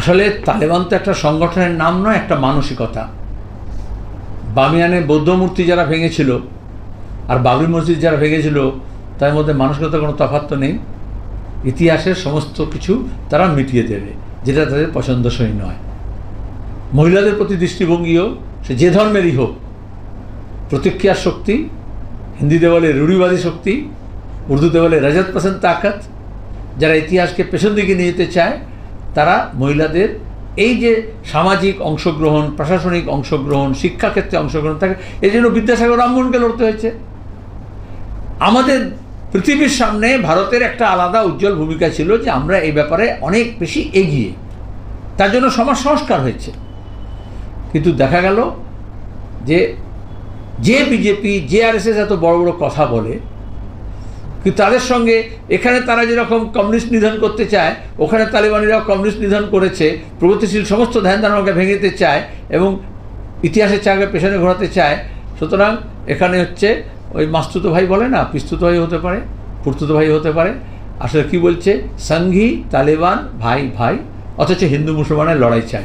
আসলে তালেবান তো একটা সংগঠনের নাম নয়, একটা মানসিকতা। বামিয়ানে বৌদ্ধ মূর্তি যারা ভেঙেছিল আর বাবরি মসজিদ যারা ভেঙেছিল, তার মধ্যে মানসিকতা কোনো তফাৎ তো নেই। ইতিহাসের সমস্ত কিছু তারা মিটিয়ে দেবে, যেটা তাদের পছন্দসই নয়। মহিলাদের প্রতি দৃষ্টিভঙ্গিও সে যে ধর্মেরই হোক, প্রতিক্রিয়ার শক্তি, হিন্দিতে বলে রুড়িবাদী শক্তি, উর্দুতে বলে রাজাত পাসেন তাকাত, যারা ইতিহাসকে পেছন দিকে নিয়ে যেতে চায় তারা মহিলাদের এই যে সামাজিক অংশগ্রহণ, প্রশাসনিক অংশগ্রহণ, শিক্ষাক্ষেত্রে অংশগ্রহণ থাকে এই জন্য বিদ্যাসাগর রামমোহনকে লড়তে হয়েছে। আমাদের পৃথিবীর সামনে ভারতের একটা আলাদা উজ্জ্বল ভূমিকা ছিল যে আমরা এই ব্যাপারে অনেক বেশি এগিয়ে। তার জন্য সমাজ সংস্কার হয়েছে। কিন্তু দেখা গেল যে যে বিজেপি, যে আরএসএস এত বড় বড় কথা বলে কিন্তু তাদের সঙ্গে এখানে তারা যেরকম কমিউনিস্ট নিধন করতে চায়, ওখানে তালিবানিরাও কমিউনিস্ট নিধন করেছে, প্রগতিশীল সমস্ত ধ্যান ধারণাকে ভেঙে দিতে চায় এবং ইতিহাসের চাকে পেছনে ঘোরাতে চায়। সুতরাং এখানে হচ্ছে ওই মাস্তুতো ভাই বলে না, পিস্তুত ভাই হতে পারে ফুর্তুতো ভাই হতে পারে। আসলে কি বলছে? সঙ্ঘী তালেবান ভাই ভাই, অথচ হিন্দু মুসলমানের লড়াই চাই।